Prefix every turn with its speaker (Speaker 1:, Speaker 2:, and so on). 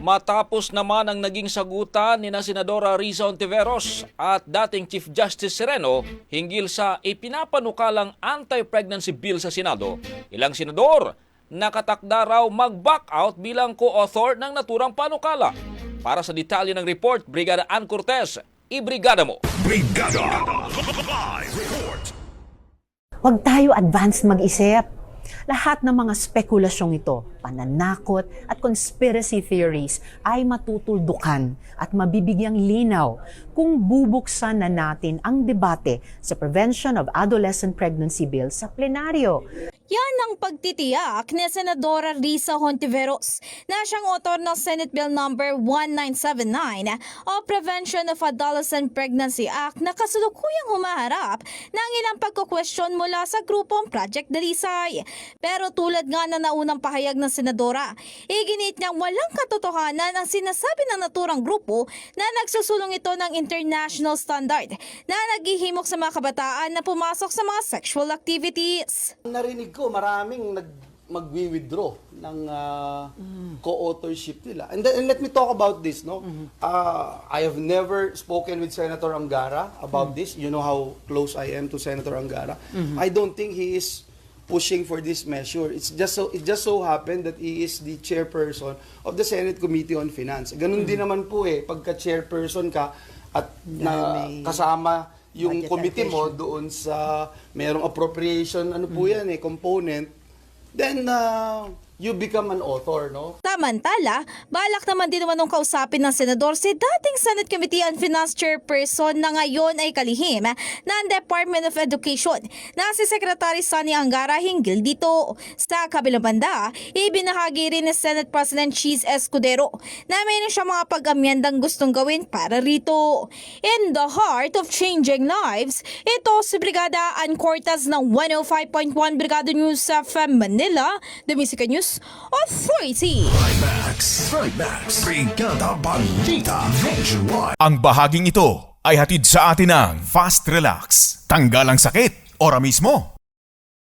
Speaker 1: Matapos naman ang naging sagutan ni na Senadora Riza Ontiveros at dating Chief Justice Sereno hinggil sa ipinapanukalang anti-pregnancy bill sa Senado, ilang senador nakatakda raw mag-back out bilang co-author ng naturang panukala. Para sa detalye ng report, Brigada Ann Cortez, ibrigada mo!
Speaker 2: Brigada. Live report.
Speaker 3: Huwag tayo advanced mag-isip. Lahat ng mga spekulasyong ito, pananakot at conspiracy theories ay matutuldukan at mabibigyang linaw kung bubuksan na natin ang debate sa Prevention of Adolescent Pregnancy Bill sa plenaryo.
Speaker 4: Yan ang pagtitiyak ni Senadora Risa Hontiveros na siyang author ng Senate Bill number 1979 o Prevention of Adolescent Pregnancy Act na kasulukuyang humaharap ng ilang pagkukwestiyon mula sa grupong Project Dalisay. Pero tulad nga na naunang pahayag ng Senadora, iginit niyang walang katotohanan ang sinasabi ng naturang grupo na nagsusulong ito ng international standard na naghihimok sa mga kabataan na pumasok sa mga sexual activities.
Speaker 5: Narinig ko maraming nag magwi-withdraw ng ah, co-authorship nila. And, then, and let me talk about this, no? Ah, I have never spoken with Senator Angara about this. You know how close I am to Senator Angara. I don't think he is pushing for this measure. It's just so it just so happened that he is the chairperson of the Senate Committee on Finance. Ganun din naman po eh pagka chairperson ka at na kasama yung
Speaker 3: budget
Speaker 5: committee mo doon sa merong appropriation ano po yan eh component. Then uh, you become an author no
Speaker 4: Samantala, balak naman din naman nung kausapin ng senador si dating Senate Committee on Finance Chairperson na ngayon ay kalihim ng Department of Education na si Secretary Sonny Angara hinggil dito. Sa kabilang banda, ibinahagi rin ni Senate President Cheese Escudero na mayroon siya mga pag-amyendang gustong gawin para rito. In the heart of changing lives, ito si Brigada Ann Cortez ng 105.1 Brigada News sa Manila, Music News Authority.
Speaker 2: Max. Max. Brigada Balita. Nationwide.
Speaker 6: Ang bahaging ito ay hatid sa atin ng Fast Relax. Tanggal ang sakit, ora mismo.